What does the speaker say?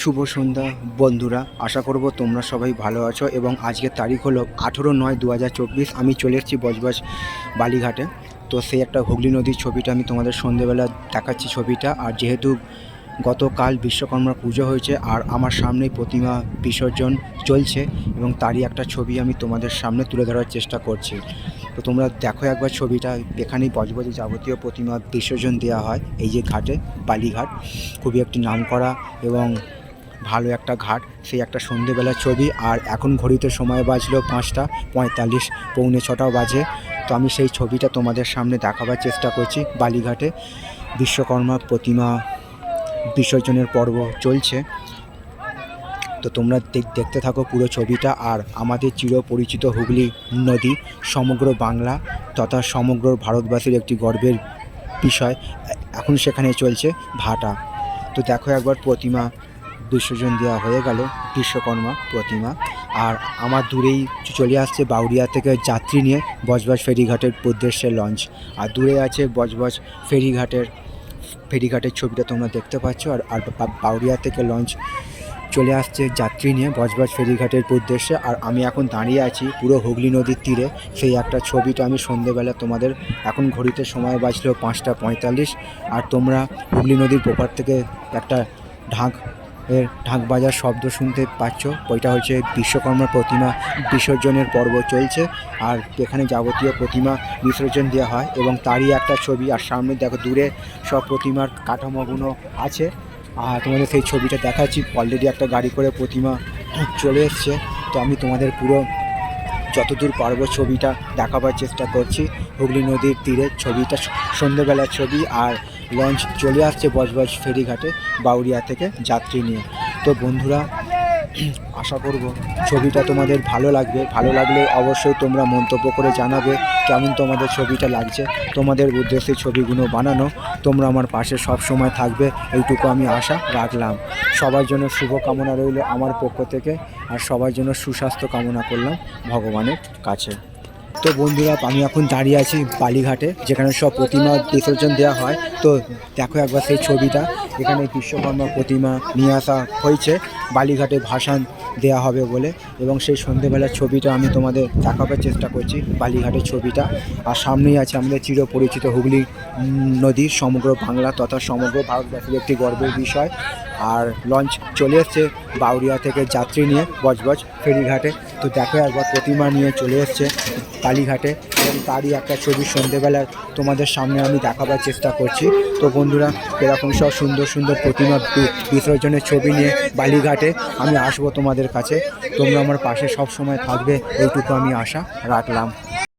শুভ সন্ধ্যা, বন্ধুরা। আশা করব তোমরা সবাই ভালো আছো এবং আজকের তারিখ হলো আঠেরো নয় দু আমি চলে এসেছি বজবজ বালিঘাটে। তো সেই একটা হুগলি নদীর ছবিটা আমি তোমাদের সন্ধেবেলা দেখাচ্ছি ছবিটা। আর যেহেতু গতকাল বিশ্বকর্মা পুজো হয়েছে আর আমার সামনেই প্রতিমা বিসর্জন চলছে এবং তারই একটা ছবি আমি তোমাদের সামনে তুলে ধরার চেষ্টা করছি। তো তোমরা দেখো একবার ছবিটা। এখানেই বজবজে যাবতীয় প্রতিমা বিসর্জন দেওয়া হয়। এই যে ঘাটে, বালিঘাট। খুবই একটি নামকরা এবং ভালো একটা ঘাট, সেই একটা সন্ধেবেলার ছবি। আর এখন ঘড়িতে সময় বাজলো পাঁচটা পঁয়তাল্লিশ, পৌনে ছটাও বাজে। তো আমি সেই ছবিটা তোমাদের সামনে দেখাবার চেষ্টা করছি বালিঘাটে। বিশ্বকর্মা প্রতিমা বিসর্জনের পর্ব চলছে। তো তোমরা দেখ- দেখতে থাকো পুরো ছবিটা। আর আমাদের চিরপরিচিত হুগলি নদী, সমগ্র বাংলা তথা সমগ্র ভারতবাসীর একটি গর্বের বিষয়। এখন সেখানে চলছে ভাটা। তো দেখো একবার প্রতিমা বিসর্জন দেওয়া হয়ে গেল, বিশ্বকর্মা, প্রতিমা। আর আমার দূরেই চলে আসছে বাউরিয়া থেকে যাত্রী নিয়ে বজবজ ফেরিঘাটের উদ্দেশ্যে লঞ্চ। আর দূরে আছে বজবজ ফেরিঘাটের ফেরিঘাটের ছবিটা তোমরা দেখতে পাচ্ছ। আর আর বাউরিয়া থেকে লঞ্চ চলে আসছে যাত্রী নিয়ে বজবজ ফেরিঘাটের উদ্দেশ্যে। আর আমি এখন দাঁড়িয়ে আছি পুরো হুগলি নদীর তীরে। সেই একটা ছবিটা আমি সন্ধেবেলা তোমাদের, এখন ঘড়িতে সময় বাজলো পাঁচটা পঁয়তাল্লিশ। আর তোমরা হুগলি নদীর ওপার থেকে একটা ঢাক এর ঢাক বাজার শব্দ শুনতে পাচ্ছ। ওইটা হচ্ছে বিশ্বকর্মা প্রতিমা বিসর্জনের পর্ব চলছে। আর এখানে যাবতীয় প্রতিমা বিসর্জন দেওয়া হয় এবং তারই একটা ছবি। আর সামনে দেখো দূরে সব প্রতিমার কাঠামোগুলো আছে। আর তোমাদের সেই ছবিটা দেখাচ্ছি। অলরেডি একটা গাড়ি করে প্রতিমা চলে এসছে। তো আমি তোমাদের পুরো যতদূর পারব ছবিটা দেখাবার চেষ্টা করছি। হুগলি নদীর তীরে ছবিটা, সন্ধ্যেবেলার ছবি। আর লঞ্চ চলে আসছে বজবজ ফেরিঘাটে বাউরিয়া থেকে যাত্রী নিয়ে। তো বন্ধুরা, আশা করব ছবিটা তোমাদের ভালো লাগবে। ভালো লাগলে অবশ্যই তোমরা মন্তব্য করে জানাবে কেমন তোমাদের ছবিটা লাগছে। তোমাদের উদ্দেশ্যে ছবিগুলো বানানো। তোমরা আমার পাশে সব সময় থাকবে। এইটুকু আমি আশা রাখলাম। সবার জন্য শুভ কামনা রইল আমার পক্ষ থেকে। আর সবার জন্য সুস্বাস্থ্য কামনা করলাম ভগবানের কাছে। তো বন্ধুরা, আমি এখন দাঁড়িয়ে আছি বালিঘাটে, যেখানে সব প্রতিমা বিসর্জন দেওয়া হয়। তো দেখো একবার সেই ছবিটা, এখানে বিশ্বকর্মা প্রতিমা নিয়ে আসা হয়েছে। বালিঘাটে ভাসান দেওয়া হবে বলে এবং সেই সন্ধেবেলার ছবিটা আমি তোমাদের দেখাবার চেষ্টা করছি, বালিঘাটের ছবিটা। আর সামনেই আছে আমাদের চিরপরিচিত হুগলি নদী, সমগ্র বাংলা তথা সমগ্র ভারতবাসীর একটি গর্বের বিষয়। আর লঞ্চ চলে এসছে বাউরিয়া থেকে যাত্রী নিয়ে বজবজ ফেরিঘাটে। তো দেখো একবার প্রতিমা নিয়ে চলে এসছে কালীঘাটে এবং তারই একটা ছবি সন্ধেবেলায় তোমাদের সামনে আমি দেখাবার চেষ্টা করছি। তো বন্ধুরা, এরকম সব সুন্দর সুন্দর প্রতিমা বিসর্জনের ছবি নিয়ে বালিঘাটে আমি আসব তোমাদের কাছে। তোমরা আমার পাশে সব সময় থাকবে, এইটুকু আমি আশা রাখলাম।